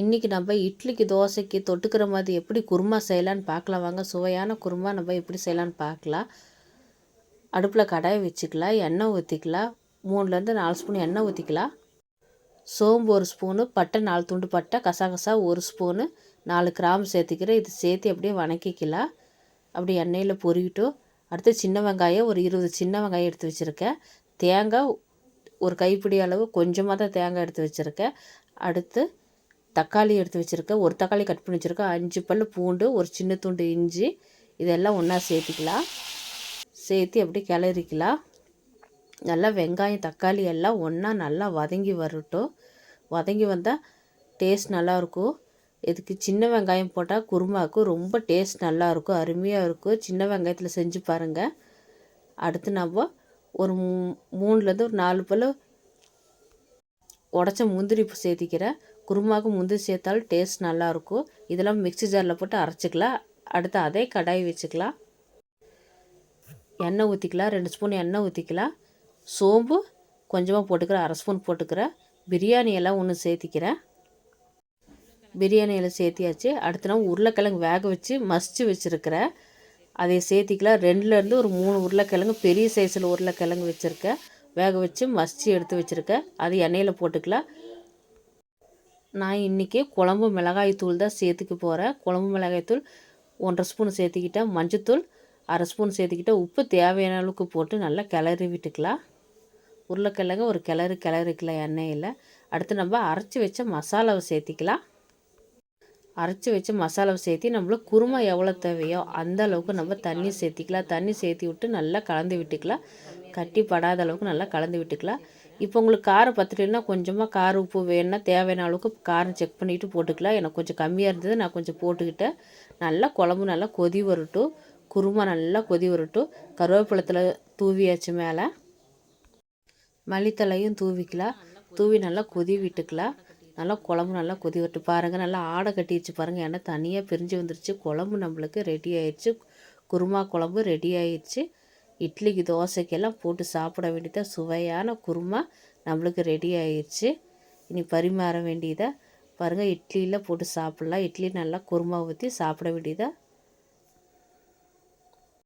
இன்றைக்கி நம்ம இட்லிக்கு தோசைக்கு தொட்டுக்கிற மாதிரி எப்படி குருமா செய்யலான்னு பார்க்கலாம். வாங்க சுவையான குருமா நம்ம எப்படி செய்யலான்னு பார்க்கலாம். அடுப்பில் கடாயை வச்சுக்கலாம் எண்ணெய் ஊற்றிக்கலாம் மூணுலேருந்து நாலு ஸ்பூன் எண்ணெய் ஊற்றிக்கலாம் சோம்பு ஒரு ஸ்பூனு பட்டை நாலு துண்டு பட்டை கசகசா ஒரு ஸ்பூனு நாலு கிராம் சேர்த்துக்கிறேன். இது சேர்த்து அப்படியே வணக்கிக்கலாம். அப்படி எண்ணெயில் பொறிக்கிட்டோம் அடுத்து சின்ன வெங்காயம் ஒரு இருபது சின்ன வெங்காயம் எடுத்து வச்சுருக்கேன். தேங்காய் ஒரு கைப்பிடி அளவு கொஞ்சமாக தான் தேங்காய் எடுத்து வச்சுருக்கேன். அடுத்து தக்காளி எடுத்து வச்சுருக்கேன். ஒரு தக்காளி கட் பண்ணி வச்சுருக்கேன். அஞ்சு பல் பூண்டு ஒரு சின்ன துண்டு இஞ்சி. இதெல்லாம் ஒன்றா சேர்த்திக்கலாம். சேர்த்து அப்படியே கிளறிக்கலாம். நல்லா வெங்காயம் தக்காளி எல்லாம் ஒன்றா நல்லா வதங்கி வரட்டும். வதங்கி வந்தால் டேஸ்ட் நல்லாயிருக்கும் இதுக்கு சின்ன வெங்காயம் போட்டால் குருமாவுக்கு ரொம்ப டேஸ்ட் நல்லாயிருக்கும் அருமையாக இருக்கும். சின்ன வெங்காயத்தில் செஞ்சு பாருங்கள் அடுத்து நம்ம ஒரு மூ மூணுலேருந்து ஒரு நாலு பல் உடச்ச முந்திரி சேர்த்திக்கிறேன் குருமாவுக்கு முந்திரி சேர்த்தாலும் டேஸ்ட் நல்லாயிருக்கும் இதெல்லாம் மிக்ஸி ஜாரில் போட்டு அரைச்சிக்கலாம். அடுத்து அதே கடாய் வச்சுக்கலாம். எண்ணெய் ஊற்றிக்கலாம் ரெண்டு ஸ்பூன் எண்ணெய் ஊற்றிக்கலாம் சோம்பு கொஞ்சமாக போட்டுக்கிறேன் அரை ஸ்பூன் போட்டுக்கிறேன் பிரியாணி எல்லாம் ஒன்று சேர்த்திக்கிறேன். பிரியாணியில் சேர்த்தியாச்சு. அடுத்து நான் உருளைக்கிழங்கு வேக வச்சு மசித்து வச்சுருக்கிறேன். அதை சேர்த்திக்கலாம். ரெண்டுலேருந்து ஒரு மூணு உருளைக்கிழங்கு பெரிய சைஸில் உருளைக்கிழங்கு வச்சுருக்கேன். வேக வச்சு மசித்து எடுத்து வச்சுருக்கேன் அது எண்ணெயில் போட்டுக்கலாம். நான் இன்றைக்கி குழம்பு மிளகாய் தூள் தான் சேர்த்துக்க போகிறேன் குழம்பு மிளகாய் தூள் ஒன்றரை ஸ்பூன் சேர்த்துக்கிட்டேன். மஞ்சத்தூள் அரை ஸ்பூன் சேர்த்துக்கிட்டேன். உப்பு தேவையான அளவுக்கு போட்டு நல்லா கிளறி விட்டுக்கலாம். உருளைக்கிழங்கு ஒரு கிளறு கிளறிக்கலாம் எண்ணெயில். அடுத்து நம்ம அரைச்சி வச்ச மசாலாவை சேர்த்திக்கலாம். அரைச்சி வச்ச மசாலாவை சேர்த்தி நம்மளுக்கு குருமா எவ்வளோ தேவையோ அந்த அளவுக்கு நம்ம தண்ணி சேர்த்திக்கலாம். தண்ணி சேர்த்தி விட்டு நல்லா கலந்து விட்டுக்கலாம். கட்டி படாத அளவுக்கு நல்லா கலந்து விட்டுக்கலாம். இப்போ உங்களுக்கு காரம் பத்தலைன்னா கொஞ்சமாக கார உப்பு வேணுன்னா தேவையான அளவுக்கு காரம் செக் பண்ணிவிட்டு போட்டுக்கலாம். எனக்கு கொஞ்சம் கம்மியாக இருந்தது நான் கொஞ்சம் போட்டுக்கிட்டேன். நல்லா குழம்பு நல்லா கொதி வரட்டும். குருமா நல்லா கொதி வரட்டும். கருவேப்பிலத்தில் தூவியாச்சு மேலே. மல்லித்தலையும் தூவிக்கலாம். தூவி நல்லா கொதி விட்டுக்கலாம். நல்லா குழம்பு நல்லா கொதி விட்டு பாருங்கள் நல்லா ஆடை கட்டிடுச்சு பாருங்கள் ஏன்னா தனியாக பிரிஞ்சு வந்துருச்சு. குழம்பு நம்மளுக்கு ரெடி ஆயிடுச்சு. குருமா குழம்பு ரெடி ஆயிடுச்சு. இட்லிக்கு தோசைக்கெல்லாம் போட்டு சாப்பிட வேண்டியதாக சுவையான குருமா நம்மளுக்கு ரெடி ஆயிடுச்சு இனி பரிமாற வேண்டியதாக பாருங்கள் இட்லியில் போட்டு சாப்பிட்லாம். இட்லி நல்லா குருமா ஊற்றி சாப்பிட வேண்டியதாக